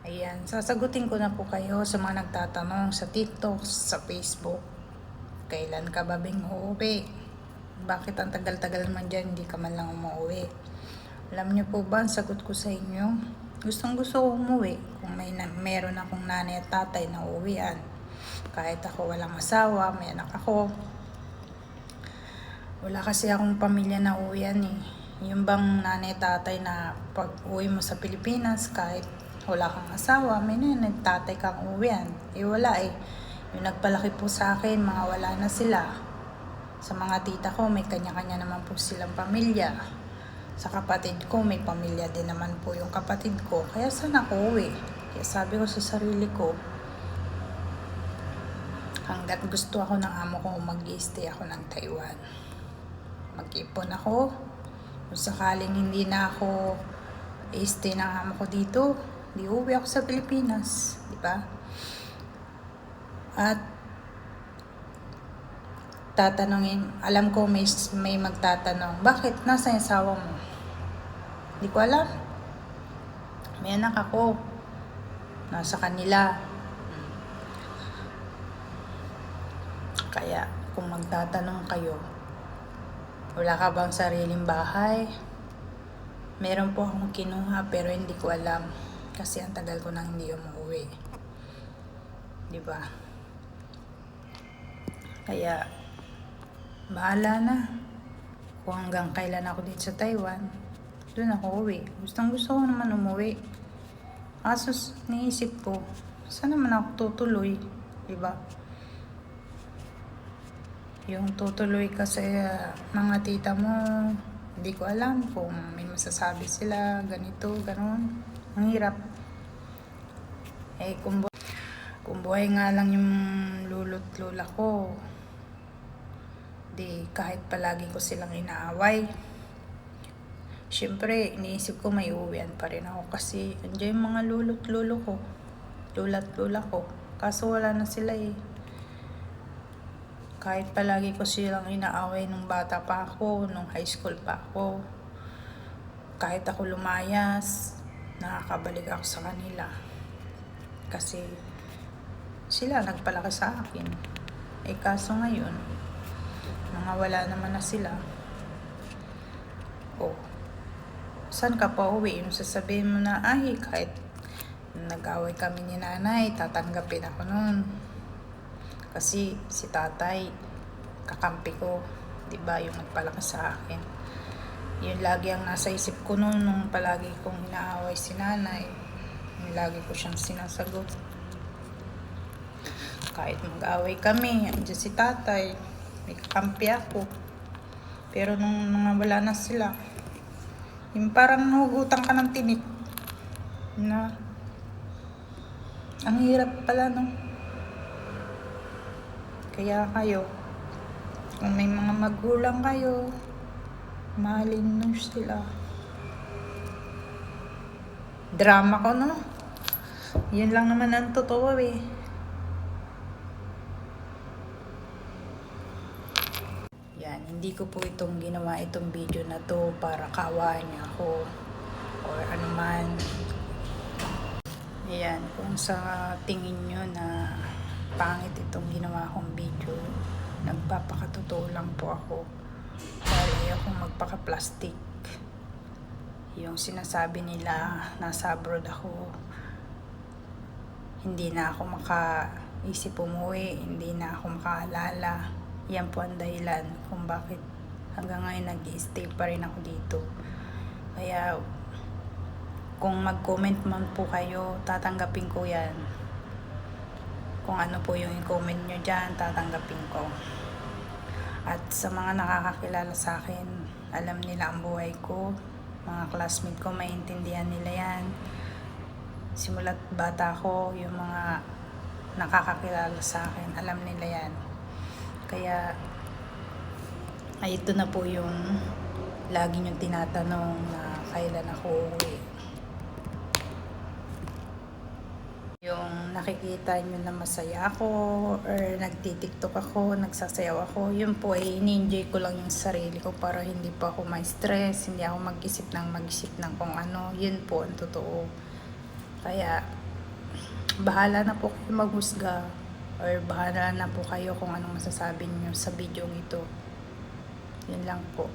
Ayan, sasagutin ko na po kayo sa mga nagtatanong sa TikTok, sa Facebook. Kailan ka ba bing uuwi? Bakit ang tagal-tagal man dyan, hindi ka man lang umuwi? Alam niyo po ba, ang sagot ko sa inyo, gustong gusto ko umuwi kung may na, meron akong nanay at tatay na uuwian. Kahit ako walang asawa, may anak ako. Wala kasi akong pamilya na uwian eh. Yung bang nanay tatay na pag uwi mo sa Pilipinas, kahit wala kang asawa, may nanay tatay kang uwian. Eh wala eh. Yung nagpalaki po sa akin, mga wala na sila. Sa mga tita ko, may kanya-kanya naman po silang pamilya. Sa kapatid ko, may pamilya din naman po yung kapatid ko. Kaya saan ako uwi? Kaya sabi ko sa sarili ko, hanggat gusto ako ng amo ko, mag stay ako ng Taiwan. Mag-ipon ako. Kung sakaling hindi na ako stay ng amo ko dito, di uwi ako sa Pilipinas. Di ba? At tatanungin, alam ko may, may magtatanong, bakit nasa yung asawa mo? Hindi ko alam. May anak ako. Nasa kanila. Kaya, kung magtatanong kayo, wala ka bang sariling bahay? Meron po akong kinuha pero hindi ko alam kasi ang tagal ko nang hindi umuwi. Di ba? Kaya, bahala na. Kung hanggang kailan ako dito sa Taiwan, doon ako uwi. Gustong gusto ko naman umuwi. Kaso, niisip ko, saan naman ako tutuloy? Di ba? Yung tutuloy kasi ah, mga tita mo, hindi ko alam kung may masasabi sila, ganito, ganon. Ang hirap. Eh, kung, bu- kung buhay nga lang yung lulot lula ko, di kahit palagi ko silang inaaway, Siyempre, iniisip ko may uwian pa rin ako kasi andiyan yung mga lulot lulo ko. Lulat lula ko. Kaso wala na sila eh. Kahit palagi ko silang inaaway nung bata pa ako, nung high school pa ako. Kahit ako lumayas, nakakabalik ako sa kanila. Kasi sila nagpalaki sa akin. Eh kaso ngayon, mga wala naman na sila. Oh, saan ka pa uwi? Yung sasabihin mo na, ay, kahit nag-away kami ni nanay, tatanggapin ako nun. Kasi si tatay, kakampi ko, di ba yung nagpalaki sa akin. Yun lagi ang nasa isip ko noon, nung palagi kong inaaway si nanay. Lagi ko siyang sinasagot. Kahit mag-away kami, andyan si tatay, may kakampi ako. Pero nung mga wala na sila, yung parang nahugutan ka ng tinik. Na, ang hirap pala, no? Kaya kayo, kung may mga magulang kayo, mahalin nyo sila. Drama ko, no? Yun lang naman ang totoo, eh. Yan, hindi ko po itong ginawa itong video na to para kaawaan niya ako or anuman. Ayan, kung sa tingin nyo na pangit itong ginawa kong video, nagpapakatotoo lang po ako. Dahil ayokong magpaka-plastic. Yung sinasabi nila, nasa abroad ako, hindi na ako makaisip umuwi, hindi na ako makaalala. Yan po ang dahilan kung bakit hanggang ngayon nag stay pa rin ako dito. Kaya kung mag-comment man po kayo, tatanggapin ko yan. Kung ano po yung i-comment nyo dyan, tatanggapin ko. At sa mga nakakakilala sa akin, alam nila ang buhay ko. Mga classmate ko, maintindihan nila yan. Simulat bata ko, yung mga nakakakilala sa akin, alam nila yan. Kaya, ay ito na po yung lagi niyong tinatanong na kailan ako uuwi. Yung nakikita nyo na masaya ako or nagtitiktok ako, nagsasayaw ako, yun po ay ini-enjoy ko lang yung sarili ko para hindi pa ako ma-stress, hindi ako mag-isip ng mag-isip ng kung ano, yun po ang totoo. Kaya, bahala na po kayo maghusga or bahala na po kayo kung anong masasabi niyo sa video ito. Yun lang po.